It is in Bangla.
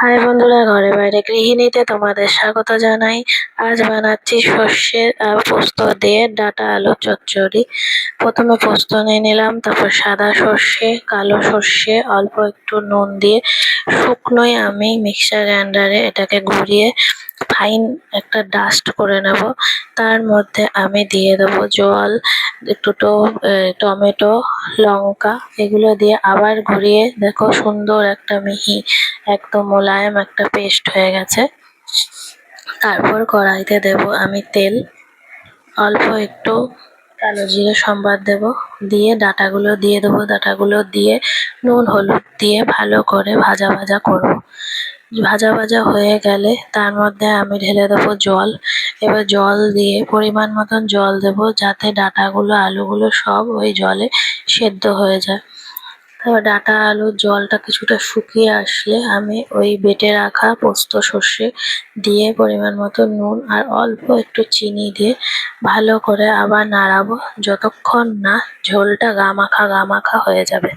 হাই বন্ধুরা, ঘরে বাইরে গৃহিণীতে তোমাদের স্বাগত জানাই। আজ বানাচ্ছি সর্ষে আর পোস্ত দিয়ে ডাটা আলু চচ্চড়ি। প্রথমে পোস্ত নিয়ে নিলাম, তারপর সাদা সর্ষে, কালো সর্ষে, অল্প একটু নুন দিয়ে শুকনোই আমি মিক্সার গ্রাইন্ডারে এটাকে ঘুরিয়ে ফাইন একটা ডাস্ট করে নেব। তার মধ্যে আমি দিয়ে দেবো জল, একটু টমেটো, লঙ্কা, এগুলো দিয়ে আবার ঘুরিয়ে দেখো সুন্দর একটা মিহি একদম মোলায়েম একটা পেস্ট হয়ে গেছে। তারপর কড়াইতে দেব আমি তেল। অল্প একটু কালো জিরে সম্বাদ দেব। দিয়ে ডাটাগুলো দিয়ে দেবো। ডাটাগুলো দিয়ে নুন, হলুদ দিয়ে ভালো করে ভাজা ভাজা করব। ভাজা ভাজা হয়ে গেলে তার মধ্যে আমি ঢেলে দেবো জল। এবার জল দিয়ে পরিমাণ মতন জল দেব যাতে ডাটাগুলো, আলুগুলো সব ওই জলে সেদ্ধ হয়ে যায়। ডাটা আলুর জলটা কিছুটা শুকিয়ে আসলে আমি ওই বেটে রাখা পোস্ত, সর্ষে দিয়ে পরিমাণ মতো নুন আর অল্প একটু চিনি দিয়ে ভালো করে আবার নাড়াবো। যতক্ষণ না ঝোলটা গামাখা গামাখা হয়ে যাবে।